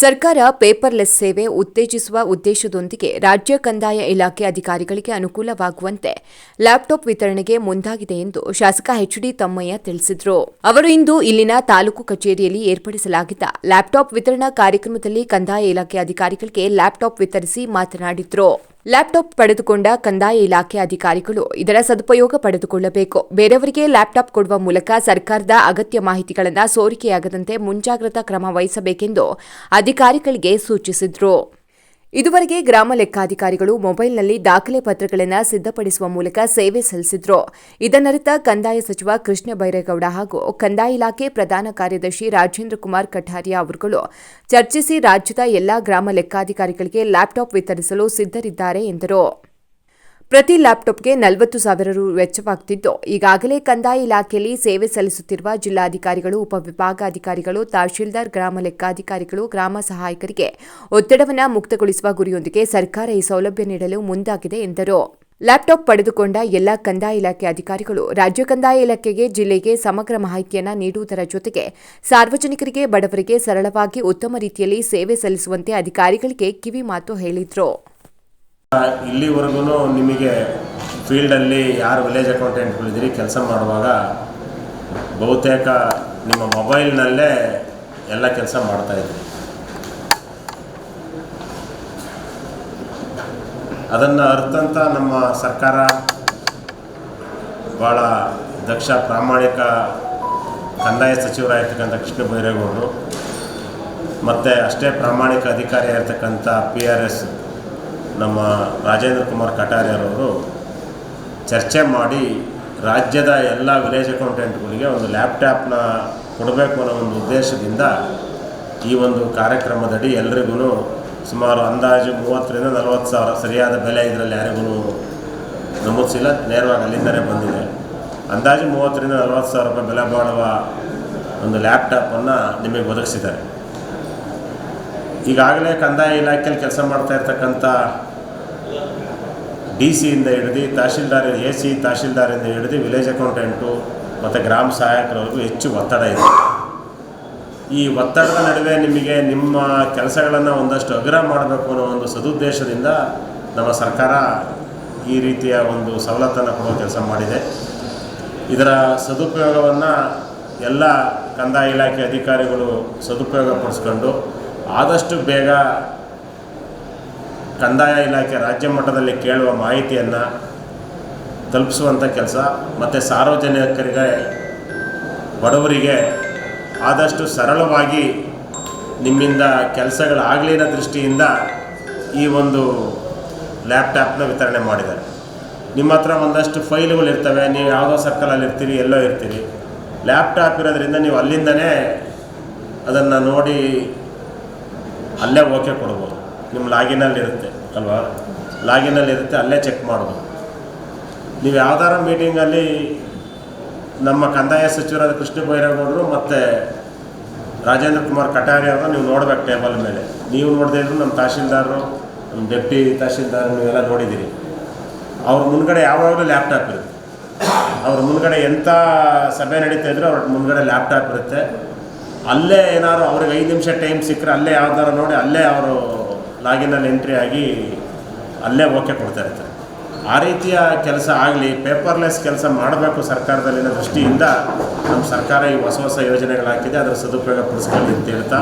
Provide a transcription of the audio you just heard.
ಸರ್ಕಾರ ಪೇಪರ್ಲೆಸ್ ಸೇವೆ ಉತ್ತೇಜಿಸುವ ಉದ್ದೇಶದೊಂದಿಗೆ ರಾಜ್ಯ ಕಂದಾಯ ಇಲಾಖೆ ಅಧಿಕಾರಿಗಳಿಗೆ ಅನುಕೂಲವಾಗುವಂತೆ ಲ್ಯಾಪ್ಟಾಪ್ ವಿತರಣೆಗೆ ಮುಂದಾಗಿದೆ ಎಂದು ಶಾಸಕ ಎಚ್ಡಿ ತಮ್ಮಯ್ಯ ತಿಳಿಸಿದರು. ಅವರು ಇಂದು ಇಲ್ಲಿನ ತಾಲೂಕು ಕಚೇರಿಯಲ್ಲಿ ಏರ್ಪಡಿಸಲಾಗಿದ್ದ ಲ್ಯಾಪ್ಟಾಪ್ ವಿತರಣಾ ಕಾರ್ಯಕ್ರಮದಲ್ಲಿ ಕಂದಾಯ ಇಲಾಖೆ ಅಧಿಕಾರಿಗಳಿಗೆ ಲ್ಯಾಪ್ಟಾಪ್ ವಿತರಿಸಿ ಮಾತನಾಡಿದರು. ಲ್ಯಾಪ್ಟಾಪ್ ಪಡೆದುಕೊಂಡ ಕಂದಾಯ ಇಲಾಖೆ ಅಧಿಕಾರಿಗಳು ಇದರ ಸದುಪಯೋಗ ಪಡೆದುಕೊಳ್ಳಬೇಕು. ಬೇರೆಯವರಿಗೆ ಲ್ಯಾಪ್ಟಾಪ್ ಕೊಡುವ ಮೂಲಕ ಸರ್ಕಾರದ ಅಗತ್ಯ ಮಾಹಿತಿಗಳನ್ನು ಸೋರಿಕೆಯಾಗದಂತೆ ಮುಂಜಾಗ್ರತಾ ಕ್ರಮ ವಹಿಸಬೇಕೆಂದು ಅಧಿಕಾರಿಗಳಿಗೆ ಸೂಚಿಸಿದರು. ಇದುವರೆಗೆ ಗ್ರಾಮ ಲೆಕ್ಕಾಧಿಕಾರಿಗಳು ಮೊಬೈಲ್ನಲ್ಲಿ ದಾಖಲೆ ಪತ್ರಗಳನ್ನು ಸಿದ್ಧಪಡಿಸುವ ಮೂಲಕ ಸೇವೆ ಸಲ್ಲಿಸಿದ್ರು. ಇದನ್ನರಿತ ಕಂದಾಯ ಸಚಿವ ಕೃಷ್ಣ ಬೈರೇಗೌಡ ಹಾಗೂ ಕಂದಾಯ ಇಲಾಖೆ ಪ್ರಧಾನ ಕಾರ್ಯದರ್ಶಿ ರಾಜೇಂದ್ರ ಕುಮಾರ್ ಕಠಾರಿಯಾ ಅವರುಗಳು ಚರ್ಚಿಸಿ ರಾಜ್ಯದ ಎಲ್ಲಾ ಗ್ರಾಮ ಲೆಕ್ಕಾಧಿಕಾರಿಗಳಿಗೆ ಲ್ಯಾಪ್ಟಾಪ್ ವಿತರಿಸಲು ಸಿದ್ಧರಿದ್ದಾರೆ ಎಂದರು. ಪ್ರತಿ ಲ್ಯಾಪ್ಟಾಪ್ಗೆ ನಲವತ್ತು ಸಾವಿರ ರು ವೆಚ್ಚವಾಗುತ್ತಿದ್ದು ಈಗಾಗಲೇ ಕಂದಾಯ ಇಲಾಖೆಯಲ್ಲಿ ಸೇವೆ ಸಲ್ಲಿಸುತ್ತಿರುವ ಜಿಲ್ಲಾಧಿಕಾರಿಗಳು, ಉಪವಿಭಾಗಾಧಿಕಾರಿಗಳು, ತಹಶೀಲ್ದಾರ್, ಗ್ರಾಮ ಲೆಕ್ಕಾಧಿಕಾರಿಗಳು, ಗ್ರಾಮ ಸಹಾಯಕರಿಗೆ ಒತ್ತಡವನ್ನು ಮುಕ್ತಗೊಳಿಸುವ ಗುರಿಯೊಂದಿಗೆ ಸರ್ಕಾರ ಈ ಸೌಲಭ್ಯ ನೀಡಲು ಮುಂದಾಗಿದೆ ಎಂದರು. ಲ್ಯಾಪ್ಟಾಪ್ ಪಡೆದುಕೊಂಡ ಎಲ್ಲ ಕಂದಾಯ ಇಲಾಖೆ ಅಧಿಕಾರಿಗಳು ರಾಜ್ಯ ಕಂದಾಯ ಇಲಾಖೆಗೆ, ಜಿಲ್ಲೆಗೆ ಸಮಗ್ರ ಮಾಹಿತಿಯನ್ನು ನೀಡುವುದರ ಜೊತೆಗೆ ಸಾರ್ವಜನಿಕರಿಗೆ, ಬಡವರಿಗೆ ಸರಳವಾಗಿ ಉತ್ತಮ ರೀತಿಯಲ್ಲಿ ಸೇವೆ ಸಲ್ಲಿಸುವಂತೆ ಅಧಿಕಾರಿಗಳಿಗೆ ಕಿವಿಮಾತು ಹೇಳಿದರು. ಇಲ್ಲಿವರೆಗೂ ನಿಮಗೆ ಫೀಲ್ಡಲ್ಲಿ ಯಾರು ವಿಲೇಜ್ ಅಕೌಂಟೆಂಟ್ಗಳಿದ್ದೀರಿ ಕೆಲಸ ಮಾಡುವಾಗ ಬಹುತೇಕ ನಿಮ್ಮ ಮೊಬೈಲ್ನಲ್ಲೇ ಎಲ್ಲ ಕೆಲಸ ಮಾಡ್ತಾಯಿದ್ರಿ ಅದನ್ನು ಅರ್ಥಂತ ನಮ್ಮ ಸರ್ಕಾರ ಭಾಳ ದಕ್ಷ ಪ್ರಾಮಾಣಿಕ ಕಂದಾಯ ಸಚಿವರಾಗಿರ್ತಕ್ಕಂಥ ಕೃಷ್ಣ ಬೈರೇಗೌಡರು, ಮತ್ತು ಅಷ್ಟೇ ಪ್ರಾಮಾಣಿಕ ಅಧಿಕಾರಿ ಆಗಿರ್ತಕ್ಕಂಥ ಪಿ ಆರ್ ಎಸ್ ನಮ್ಮ ರಾಜೇಂದ್ರ ಕುಮಾರ್ ಕಟಾರಿಯರವರು ಚರ್ಚೆ ಮಾಡಿ ರಾಜ್ಯದ ಎಲ್ಲ ವಿಲೇಜ್ ಅಕೌಂಟೆಂಟ್ಗಳಿಗೆ ಒಂದು ಲ್ಯಾಪ್ಟಾಪ್ನ ಕೊಡಬೇಕು ಅನ್ನೋ ಒಂದು ಉದ್ದೇಶದಿಂದ ಈ ಒಂದು ಕಾರ್ಯಕ್ರಮದಡಿ ಎಲ್ರಿಗೂ ಸುಮಾರು ಅಂದಾಜು ಮೂವತ್ತರಿಂದ ನಲವತ್ತು ಸಾವಿರ ಸರಿಯಾದ ಬೆಲೆ ಇದರಲ್ಲಿ ಯಾರಿಗೂ ನಮೂದಿಸಿಲ್ಲ, ನೇರವಾಗಿ ಅಲ್ಲಿಂದಲೇ ಬಂದಿದೆ. ಅಂದಾಜು ಮೂವತ್ತರಿಂದ ನಲವತ್ತು ಸಾವಿರ ರೂಪಾಯಿ ಬೆಲೆ ಬಾಳುವ ಒಂದು ಲ್ಯಾಪ್ಟಾಪನ್ನು ನಿಮಗೆ ಒದಗಿಸಿದ್ದಾರೆ. ಈಗಾಗಲೇ ಕಂದಾಯ ಇಲಾಖೆಯಲ್ಲಿ ಕೆಲಸ ಮಾಡ್ತಾ ಇರ್ತಕ್ಕಂಥ ಡಿ ಸಿಯಿಂದ ಹಿಡಿದು ತಹಶೀಲ್ದಾರ್ ಎ ಸಿ ತಹಶೀಲ್ದಾರಿಂದ ಹಿಡಿದು ವಿಲೇಜ್ ಅಕೌಂಟೆಂಟು ಮತ್ತು ಗ್ರಾಮ ಸಹಾಯಕರವರೆಗೂ ಹೆಚ್ಚು ಒತ್ತಡ ಇದೆ. ಈ ಒತ್ತಡದ ನಡುವೆ ನಿಮಗೆ ನಿಮ್ಮ ಕೆಲಸಗಳನ್ನು ಒಂದಷ್ಟು ಅಗ್ರ ಮಾಡಬೇಕು ಅನ್ನೋ ಒಂದು ಸದುದ್ದೇಶದಿಂದ ನಮ್ಮ ಸರ್ಕಾರ ಈ ರೀತಿಯ ಒಂದು ಸವಲತ್ತನ್ನು ಕೊಡುವ ಕೆಲಸ ಮಾಡಿದೆ. ಇದರ ಸದುಪಯೋಗವನ್ನು ಎಲ್ಲ ಕಂದಾಯ ಇಲಾಖೆ ಅಧಿಕಾರಿಗಳು ಸದುಪಯೋಗ ಪಡಿಸ್ಕೊಂಡು ಆದಷ್ಟು ಬೇಗ ಕಂದಾಯ ಇಲಾಖೆ ರಾಜ್ಯ ಮಟ್ಟದಲ್ಲಿ ಕೇಳುವ ಮಾಹಿತಿಯನ್ನು ತಲುಪಿಸುವಂಥ ಕೆಲಸ, ಮತ್ತು ಸಾರ್ವಜನಿಕರಿಗೆ, ಬಡವರಿಗೆ ಆದಷ್ಟು ಸರಳವಾಗಿ ನಿಮ್ಮಿಂದ ಕೆಲಸಗಳಾಗಲಿ ಅನ್ನೋ ದೃಷ್ಟಿಯಿಂದ ಈ ಒಂದು ಲ್ಯಾಪ್ಟಾಪ್ನ ವಿತರಣೆ ಮಾಡಿದ್ದಾರೆ. ನಿಮ್ಮ ಹತ್ರ ಒಂದಷ್ಟು ಫೈಲ್ಗಳು ಇರ್ತವೆ, ನೀವು ಯಾವುದೋ ಸರ್ಕಲಲ್ಲಿ ಇರ್ತೀರಿ, ಎಲ್ಲೋ ಇರ್ತೀರಿ. ಲ್ಯಾಪ್ಟಾಪ್ ಇರೋದ್ರಿಂದ ನೀವು ಅಲ್ಲಿಂದನೇ ಅದನ್ನು ನೋಡಿ ಅಲ್ಲೇ ಓಕೆ ಕೊಡ್ಬೋದು. ನಿಮ್ಮ ಲಾಗಿನಲ್ಲಿ ಇರುತ್ತೆ, ಅಲ್ವಾ? ಲಾಗಿನಲ್ಲಿ ಇರುತ್ತೆ, ಅಲ್ಲೇ ಚೆಕ್ ಮಾಡ್ಬೋದು. ನೀವು ಯಾವ್ದಾರ ಮೀಟಿಂಗಲ್ಲಿ ನಮ್ಮ ಕಂದಾಯ ಸಚಿವರಾದ ಕೃಷ್ಣ ಬೈರೇಗೌಡರು ಮತ್ತು ರಾಜೇಂದ್ರ ಕುಮಾರ್ ಕಟಾರಿ ಅವರು ನೀವು ನೋಡ್ಬೇಕು ಟೇಬಲ್ ಮೇಲೆ. ನೀವು ನೋಡದೆ ಇದ್ರು ನಮ್ಮ ತಹಶೀಲ್ದಾರರು, ನಮ್ಮ ಡೆಪ್ಟಿ ತಹಶೀಲ್ದಾರ್ ನೀವೆಲ್ಲ ನೋಡಿದ್ದೀರಿ. ಅವ್ರ ಮುಂದ್ಗಡೆ ಯಾವಾಗಲೂ ಲ್ಯಾಪ್ಟಾಪ್ ಇರುತ್ತೆ. ಅವ್ರ ಮುಂದ್ಗಡೆ ಎಂಥ ಸಭೆ ನಡೀತಾ ಇದ್ರು ಅವ್ರ ಮುಂದ್ಗಡೆ ಲ್ಯಾಪ್ಟಾಪ್ ಇರುತ್ತೆ. ಅಲ್ಲೇ ಏನಾದ್ರು ಅವ್ರಿಗೆ ಐದು ನಿಮಿಷ ಟೈಮ್ ಸಿಕ್ಕರೆ ಅಲ್ಲೇ ಯಾವ್ದಾರು ನೋಡಿ ಅಲ್ಲೇ ಅವರು ಲಾಗಿನಲ್ಲಿ ಎಂಟ್ರಿ ಆಗಿ ಅಲ್ಲೇ ಓಕೆ ಕೊಡ್ತಾ ಇರ್ತಾರೆ ಆ ರೀತಿಯ ಕೆಲಸ ಆಗಲಿ ಪೇಪರ್ಲೆಸ್ ಕೆಲಸ ಮಾಡಬೇಕು ಸರ್ಕಾರದಲ್ಲಿನ ದೃಷ್ಟಿಯಿಂದ ನಮ್ಮ ಸರ್ಕಾರ ಈ ಹೊಸ ಹೊಸ ಯೋಜನೆಗಳು ಹಾಕಿದೆ, ಅದರ ಸದುಪಯೋಗ ಪಡಿಸ್ಕೊಳ್ಳಿ ಅಂತ ಹೇಳ್ತಾ